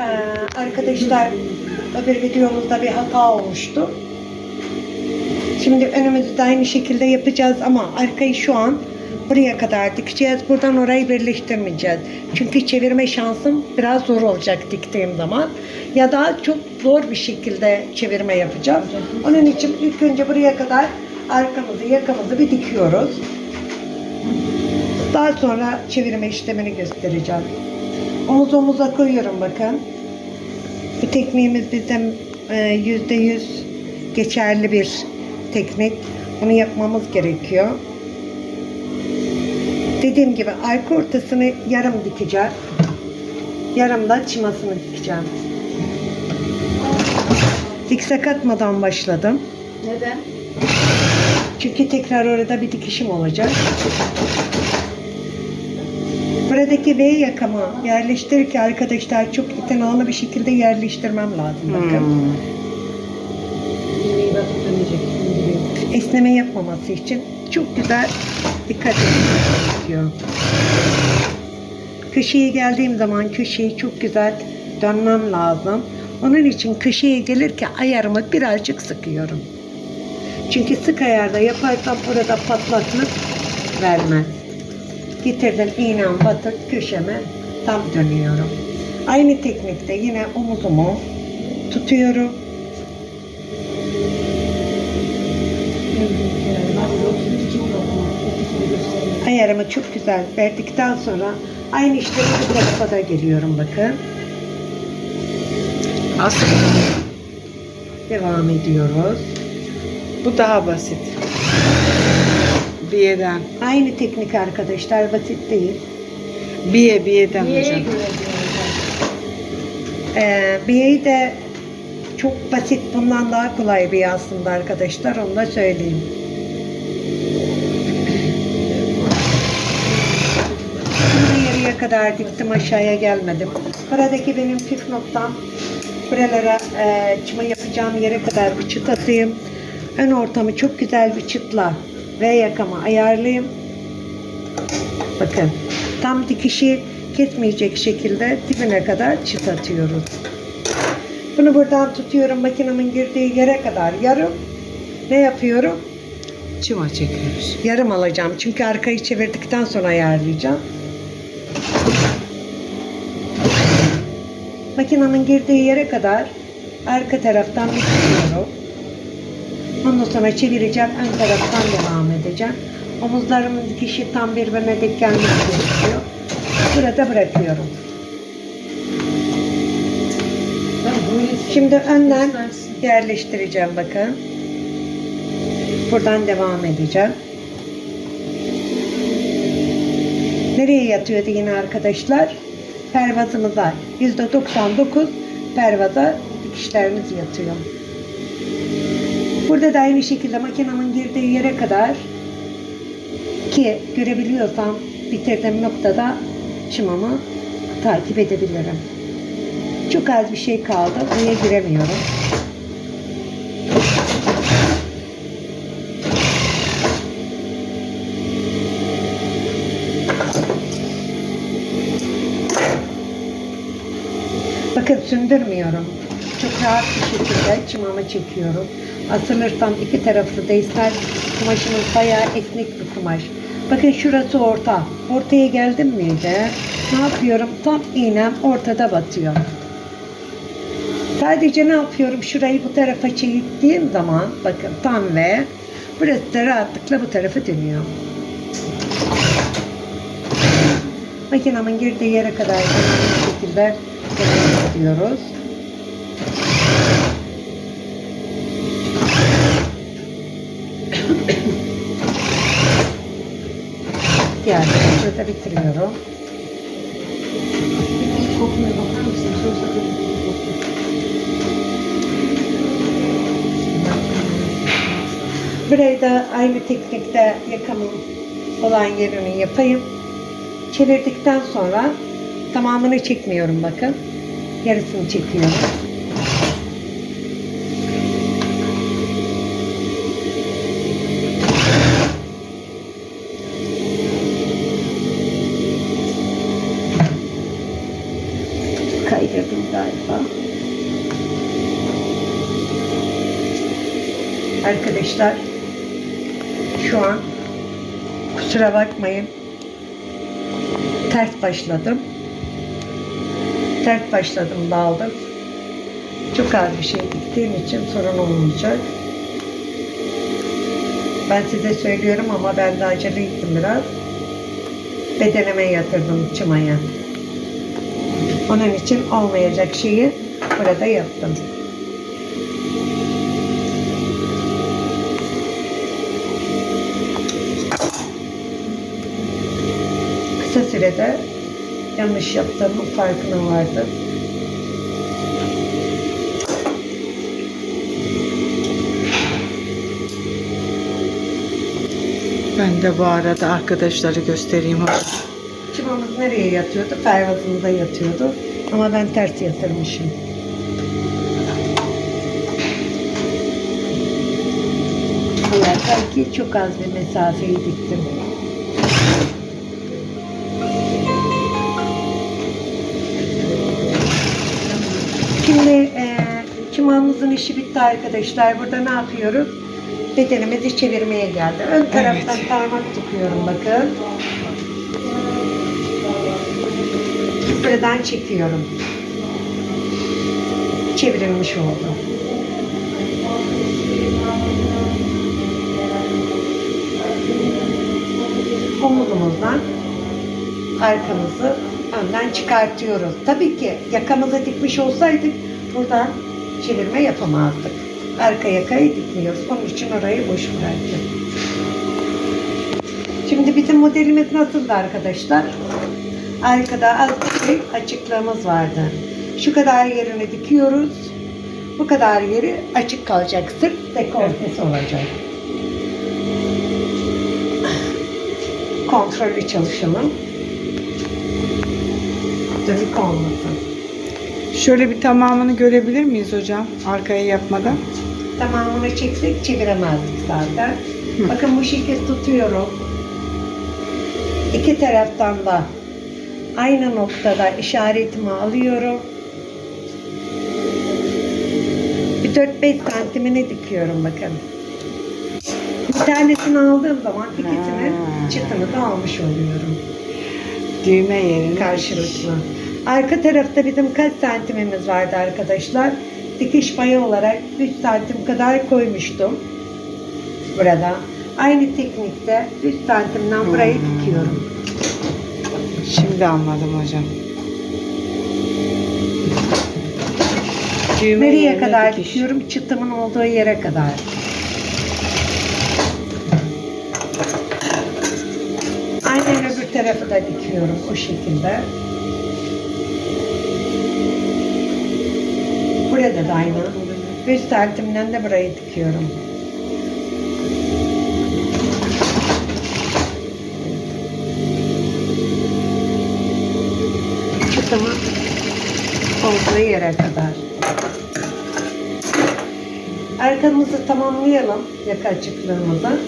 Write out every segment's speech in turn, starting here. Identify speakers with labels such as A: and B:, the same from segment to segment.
A: Ee, arkadaşlar öbür videomuzda bir hata olmuştu. Şimdi önümüzü de aynı şekilde yapacağız ama arkayı şu an buraya kadar dikeceğiz. Buradan orayı birleştirmeyeceğiz. Çünkü çevirme şansım biraz zor olacak diktiğim zaman. Ya da çok zor bir şekilde çevirme yapacağım. Onun için ilk önce buraya kadar arkamızı, yakamızı bir dikiyoruz. Daha sonra çevirme işlemini göstereceğim. Omuz omuza koyuyorum bakın. Bu tekniğimiz bizim e, yüzde yüz geçerli bir teknik. Bunu yapmamız gerekiyor. Dediğim gibi arka ortasını yarım dikeceğim. Yarım da çımasını dikeceğim. Zikzak atmadan başladım.
B: Neden?
A: Çünkü tekrar orada bir dikişim olacak. Buradaki V yakamı yerleştirirken arkadaşlar çok itinalı bir şekilde yerleştirmem lazım. Bakın.
B: Dönecek. indiriyor.
A: Esneme yapmaması için çok güzel dikkat gerekiyor. Köşeye geldiğim zaman köşeyi çok güzel dönmem lazım. Onun için köşeye gelirken ayarımı birazcık sıkıyorum. Çünkü sık ayarda yaparsam orada patlaklık vermez. Getirdim iğnem batıp köşeme tam dönüyorum. Aynı teknikte yine omuzumu tutuyorum. Ayarımı çok güzel verdikten sonra aynı işlemi bu tarafa da geliyorum bakın.
C: Aslında
A: Devam ediyoruz.
C: bu daha basit. Biyeden.
A: Aynı teknik arkadaşlar basit değil.
C: Biye biyeden
B: Niyeye
C: hocam.
B: göre diyor hocam?
A: Ee, de çok basit bundan daha kolay bir aslında arkadaşlar onu da söyleyeyim. Yarıya kadar diktim aşağıya gelmedim. Buradaki benim püf noktam buralara e, çıma yapacağım yere kadar bir çıt atayım. Ön ortamı çok güzel bir çıtla ve yakama ayarlayayım. Bakın tam dikişi kesmeyecek şekilde dibine kadar çıt atıyoruz. Bunu buradan tutuyorum makinemin girdiği yere kadar yarım. Ne yapıyorum?
C: Çıva çekiyoruz.
A: Yarım alacağım. Çünkü arkayı çevirdikten sonra ayarlayacağım. Makinemin girdiği yere kadar arka taraftan bitiriyorum. Ondan sonra çevireceğim. Ön taraftan devam edeceğim. Omuzlarımın dikişi tam birbirine denk gelmesi gerekiyor. Burada bırakıyorum. Şimdi önden yerleştireceğim bakın. Buradan devam edeceğim. Nereye yatıyordu yine arkadaşlar? Pervazımıza %99 pervaza dikişlerimiz yatıyor. Burada da aynı şekilde makinemin girdiği yere kadar ki görebiliyorsam bitirdiğim noktada çımamı takip edebilirim. Çok az bir şey kaldı. Buraya giremiyorum. Bakın sündürmüyorum. Çok rahat bir şekilde çımamı çekiyorum. Asılırsam iki taraflı da ister kumaşımız bayağı esnek bir kumaş. Bakın şurası orta. Ortaya geldim miydi? Ne yapıyorum? Tam iğnem ortada batıyor. Sadece ne yapıyorum? Şurayı bu tarafa çektiğim zaman bakın tam ve burası da rahatlıkla bu tarafa dönüyor. Makinamın girdiği yere kadar bu şekilde devam Yani burada bitiriyorum.
B: Kokmaya bakar mısın? Sonuçta bir kokuyor.
A: Burayı da aynı teknikte yakamın olan yerini yapayım. Çevirdikten sonra tamamını çekmiyorum bakın. Yarısını çekiyorum. Arkadaşlar şu an kusura bakmayın ters başladım. Ters başladım daldım. Çok az bir şey diktiğim için sorun olmayacak. Ben size söylüyorum ama ben de acele ettim biraz. Bedenime yatırdım çımaya. Onun için olmayacak şeyi burada yaptım. Sürede yanlış yaptığımın farkına vardım.
C: Ben de bu arada arkadaşları göstereyim.
A: Çimamız nereye yatıyordu? Pervazımıza yatıyordu. Ama ben ters yatırmışım. Belki çok az bir mesafeyi diktim. Şimdi e, çimağımızın işi bitti arkadaşlar. Burada ne yapıyoruz? Bedenimizi çevirmeye geldi. Ön taraftan
C: Evet.
A: parmak tıkıyorum bakın. Buradan çekiyorum. Çevrilmiş oldu. Omuzumuzdan arkamızı önden çıkartıyoruz. Tabii ki yakamızı dikmiş olsaydık buradan çevirme yapamazdık. Arka yakayı dikmiyoruz. Onun için orayı boş bıraktık. Şimdi bizim modelimiz nasıldı arkadaşlar? Arkada az bir açıklığımız vardı. Şu kadar yerini dikiyoruz. Bu kadar yeri açık kalacak. Sırt dekoltesi olacak. Kontrollü çalışalım. Dönük olmasın.
C: Şöyle bir tamamını görebilir miyiz hocam? Arkaya yapmadan.
A: Tamamını çeksek çeviremezdik zaten.
C: Hı.
A: Bakın bu şekil tutuyorum. İki taraftan da aynı noktada işaretimi alıyorum. Bir 4-5 santimini dikiyorum bakın. Bir tanesini aldığım zaman ikisini çıtını da almış oluyorum.
C: Düğme yerini.
A: Karşılıklı. Arka tarafta bizim kaç santimimiz vardı arkadaşlar? Dikiş payı olarak 3 santim kadar koymuştum. Burada. Aynı teknikte 3 santimden burayı
C: Hmm.
A: dikiyorum.
C: Şimdi anladım hocam. Düğme
A: Nereye kadar
C: dikiş.
A: dikiyorum? Çıtımın olduğu yere kadar. Aynen öbür tarafı da dikiyorum o şekilde. Burada da aynı. 5 santimden de burayı dikiyorum. Çıtımın olduğu yere kadar. Arkamızı tamamlayalım yaka açıklığımızı.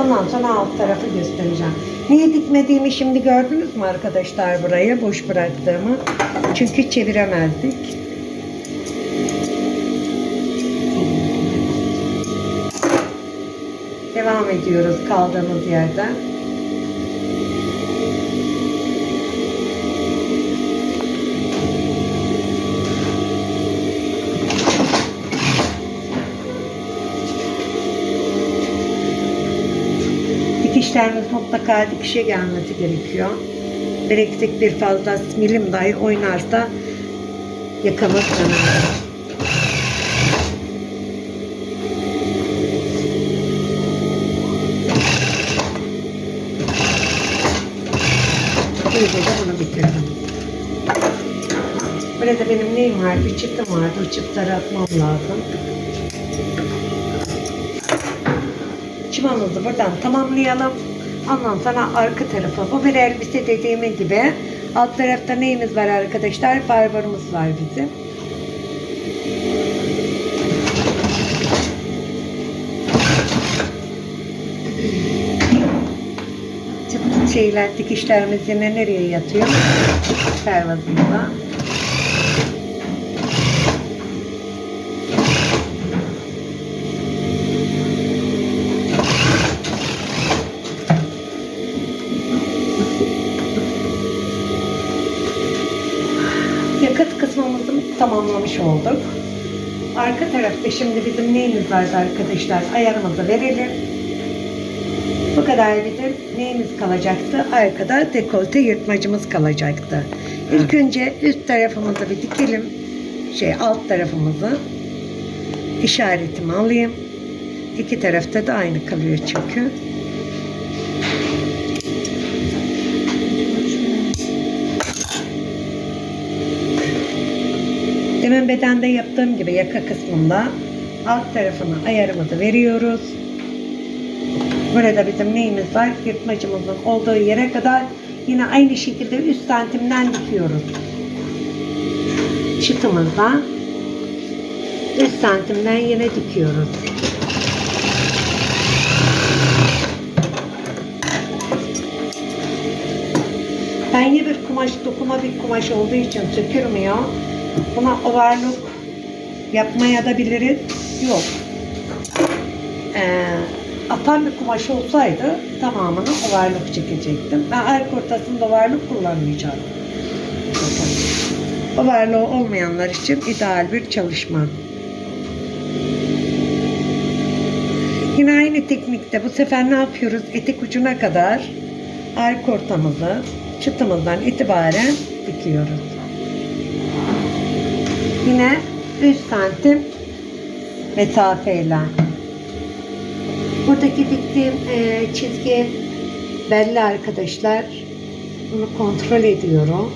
A: Ondan sonra alt tarafı göstereceğim. Niye dikmediğimi şimdi gördünüz mü arkadaşlar burayı boş bıraktığımı? Çünkü çeviremezdik. Devam ediyoruz kaldığımız yerden. Dikişlerimiz mutlaka dikişe gelmesi gerekiyor. Bir eksik bir fazla milim dahi oynarsa yakamız döner. İyice de bunu bitirdim. Burada benim neyim var? Bir çıtım vardı. O çıtları atmam lazım. Çimamızı buradan tamamlayalım. Ondan sonra arka tarafa. Bu bir elbise dediğim gibi. Alt tarafta neyimiz var arkadaşlar? Farbarımız var bizim. Şeyler, dikişlerimiz yine nereye yatıyor? Pervazında. Tamamlamış olduk. Arka tarafta şimdi bizim neyimiz vardı arkadaşlar? Ayarımızı verelim. Bu kadar bizim neyimiz kalacaktı? Arkada dekolte yırtmacımız kalacaktı. İlk önce üst tarafımızı bir dikelim. Şey alt tarafımızı. İşaretimi alayım. İki tarafta da aynı kalıyor çünkü. Demin bedende yaptığım gibi yaka kısmında alt tarafına ayarımızı veriyoruz. Burada bizim neyimiz var? Yırtmacımızın olduğu yere kadar yine aynı şekilde üst santimden dikiyoruz. Çıtımızda üst santimden yine dikiyoruz. Ben yine bir kumaş, dokuma bir kumaş olduğu için sökülmüyor. Buna overlock yapmaya da biliriz. Yok. Ee, atan bir kumaş olsaydı tamamını overlock çekecektim. Ben arka ortasında overlock kullanmayacağım. Overlock olmayanlar için ideal bir çalışma. Yine aynı teknikte bu sefer ne yapıyoruz? Etek ucuna kadar arka ortamızı çıtımızdan itibaren dikiyoruz. Yine 3 santim mesafeyle. Buradaki diktiğim e, çizgi belli arkadaşlar. Bunu kontrol ediyorum.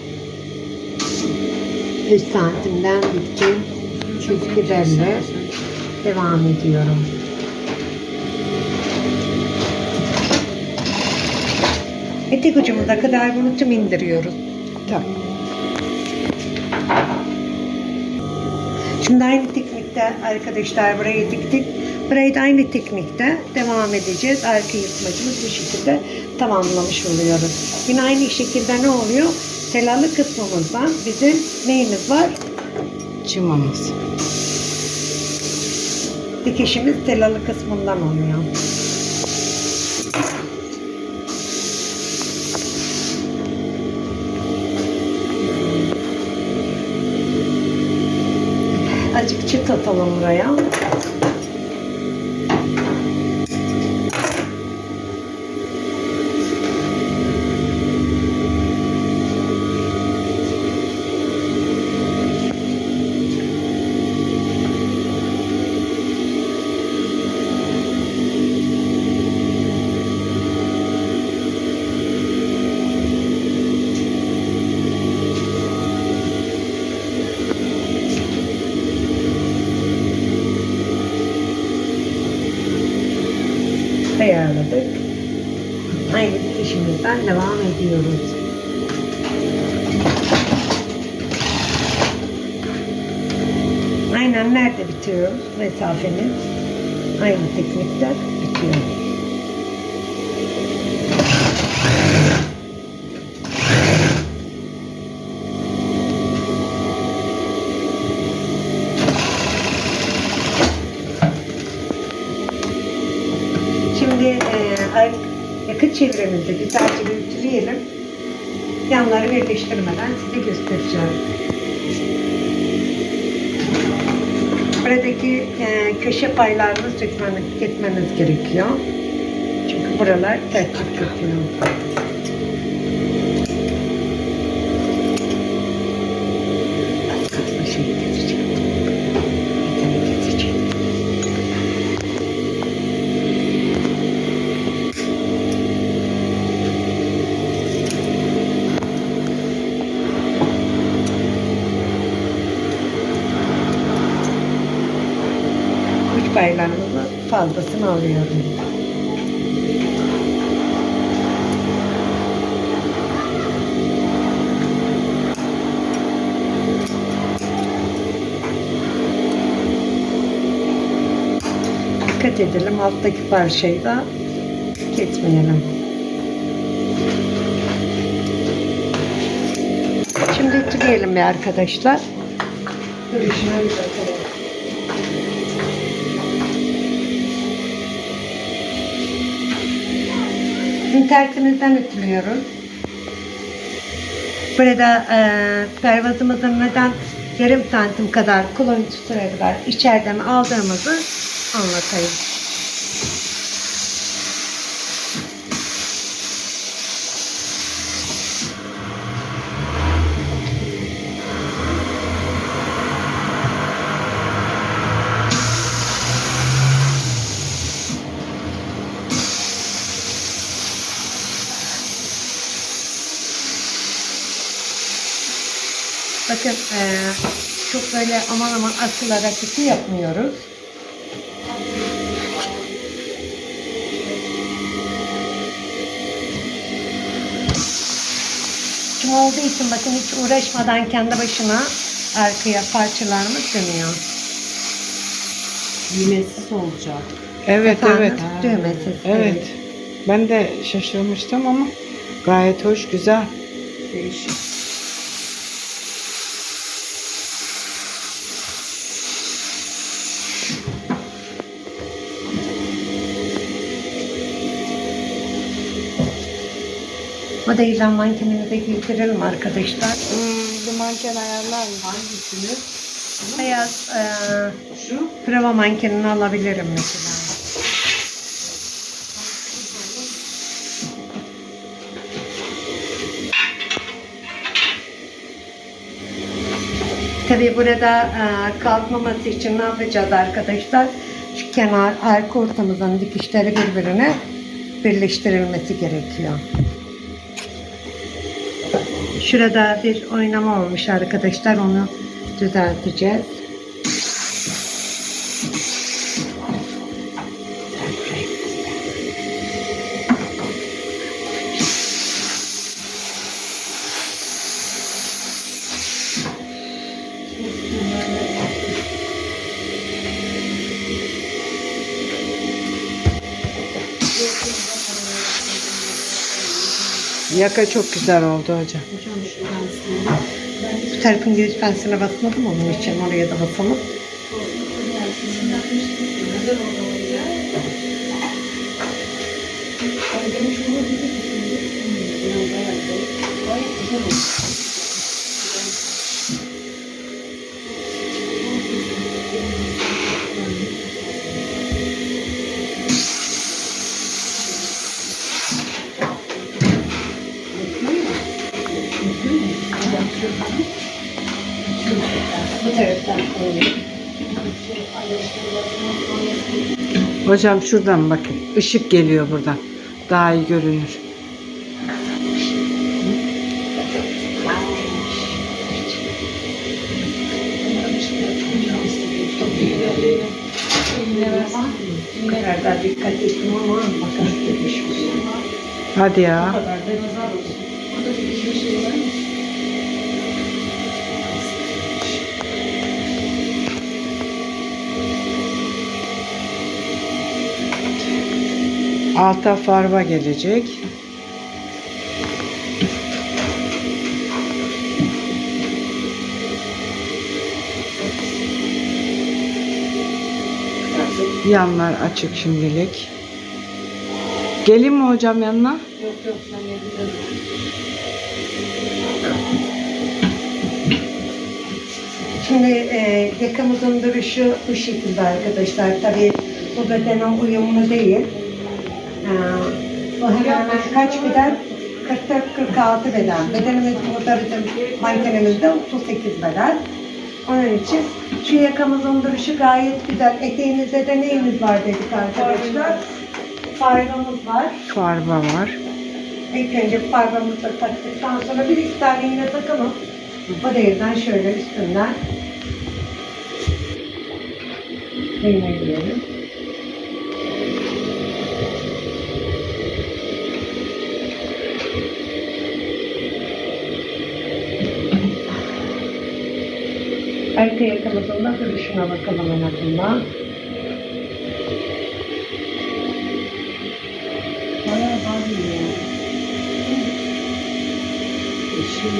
A: 3 santimden diktiğim çizgi belli. Devam ediyorum. Etek ucumuza kadar bunu tüm indiriyoruz.
C: Tamam.
A: Şimdi aynı teknikte arkadaşlar burayı diktik. Burayı da aynı teknikte devam edeceğiz. Arka yırtmacımız bu şekilde tamamlamış oluyoruz. Yine aynı şekilde ne oluyor? Telalı kısmımızdan bizim neyimiz var?
C: Cımamız.
A: Dikişimiz telalı kısmından oluyor. Azıcık çıt atalım buraya. Ayarladık. Aynı dikişimizden devam ediyoruz. Aynen nerede bitiyor mesafemiz? Aynı teknikte bitiyor. Şimdi e, ay- yakıt çevremizi güzelce bir ütüleyelim. Yanları birleştirmeden size göstereceğim. Buradaki e, köşe paylarını sökmeniz, kesmeniz gerekiyor. Çünkü buralar tertip tutuyor. Fazlasını alıyorum. Dikkat edelim alttaki parçayı da kesmeyelim. Şimdi ütüleyelim bir arkadaşlar. Görüşüne bir İnternetimizden ütülüyoruz. Burada e, pervazımızın neden yarım santim kadar kullanıcısına kadar içeriden aldığımızı anlatayım. Bakın eee, çok böyle aman aman asıl hareketi yapmıyoruz. Kim olduğu için bakın hiç uğraşmadan kendi başına arkaya parçalarımız dönüyor.
B: Düğmesiz olacak.
C: Evet
A: Efendim,
C: evet.
A: Düğmesiz.
C: Evet. Ben de şaşırmıştım ama gayet hoş, güzel.
B: Değişik.
A: Bu da yüzden mankenimize giydirelim arkadaşlar.
C: Hmm, bir manken ayarlar mı?
B: Hangisini?
A: Beyaz eee
B: Şu.
A: prova mankenini alabilirim mesela. Tabii burada e, kalkmaması için ne yapacağız arkadaşlar? Şu kenar arka ortamızın dikişleri birbirine birleştirilmesi gerekiyor. Şurada bir oynama olmuş arkadaşlar. Onu düzelteceğiz.
C: Yaka çok güzel oldu hocam.
B: Hocam şu tanesini.
A: Bu tarafın göğüs pensine basmadım onun için oraya da basalım. Bu taraftan koyayım.
C: Hocam şuradan bakın. Işık geliyor buradan. Daha iyi görünür.
A: Kadar da dikkat ettim ama makas da düşmüş.
C: Hadi ya. Alta farba gelecek. Yanlar açık şimdilik. Gelin mi hocam yanına?
B: Yok yok sen?
A: Şimdi e, yakamızın duruşu bu şekilde arkadaşlar. Tabii bu bedene uyumlu değil. Hemen kaç beden? 44-46 beden. Bedenimiz burada bizim mankenimizde 38 beden. Onun için şu yakamızın duruşu gayet güzel. Eteğimizde de neyimiz var dedik arkadaşlar? Fayramız var.
C: Farba var.
A: İlk önce parmağımızla taktıktan sonra bir iki tane iğne takalım. O değilden şöyle üstünden iğneleyelim. Arka yakamızın da duruşuna bakalım en azından.
B: Bayağı.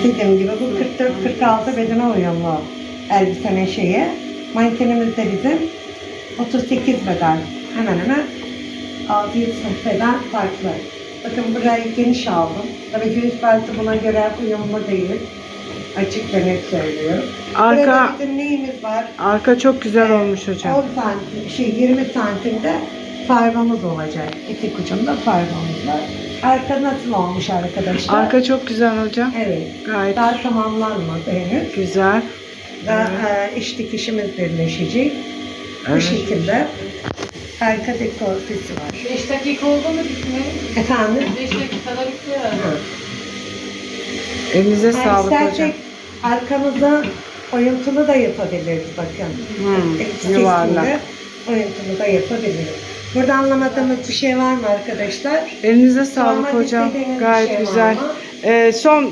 A: Dediğim gibi bu 44-46 bedene uyumlu elbisenin şeyi. Mankenimiz de bizim 38 beden. Hemen hemen 6-7 beden farklı. Bakın burayı geniş aldım. Tabii göğüs belti buna göre uyumlu değil. Açık ve net söylüyorum.
C: Arka
A: Burada bizim neyimiz var?
C: arka çok güzel olmuş
A: 10
C: hocam.
A: santim, şey 20 santimde farbamız olacak. İki ucunda farbamız var. Arka nasıl olmuş arkadaşlar?
C: Arka çok güzel hocam.
A: Evet.
C: Gayet
A: Daha tamamlanmadı henüz.
C: güzel.
A: Daha e, iç dikişimiz birleşecek. Bu
C: Evet.
A: şekilde. Arka dekoltesi var.
B: 5 dakika oldu mu bitmeye?
A: Efendim?
B: 5 dakikada bitti herhalde.
C: Elinize
A: Ha,
C: sağlık hocam.
A: arkamıza oyuntulu da yapabiliriz bakın.
C: Hmm, yuvarlak.
A: Oyuntulu da yapabiliriz. Burada anlamadığımız bir şey var mı arkadaşlar?
C: Elinize sağlık
A: Sormak
C: hocam. Gayet
A: şey
C: güzel. Ee, son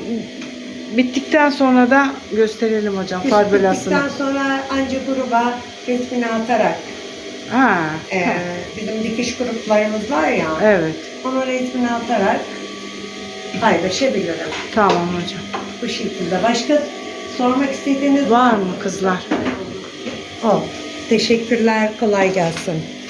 C: bittikten sonra da gösterelim hocam farbelasını.
A: bittikten sonra anca gruba resmini atarak
C: Ha.
A: e, bizim dikiş gruplarımız var ya
C: Evet.
A: onun resmini atarak paylaşabilirim.
C: Tamam hocam.
A: Bu şekilde. Başka sormak istediğiniz
C: Var mı kızlar?
A: O. Teşekkürler. Kolay gelsin.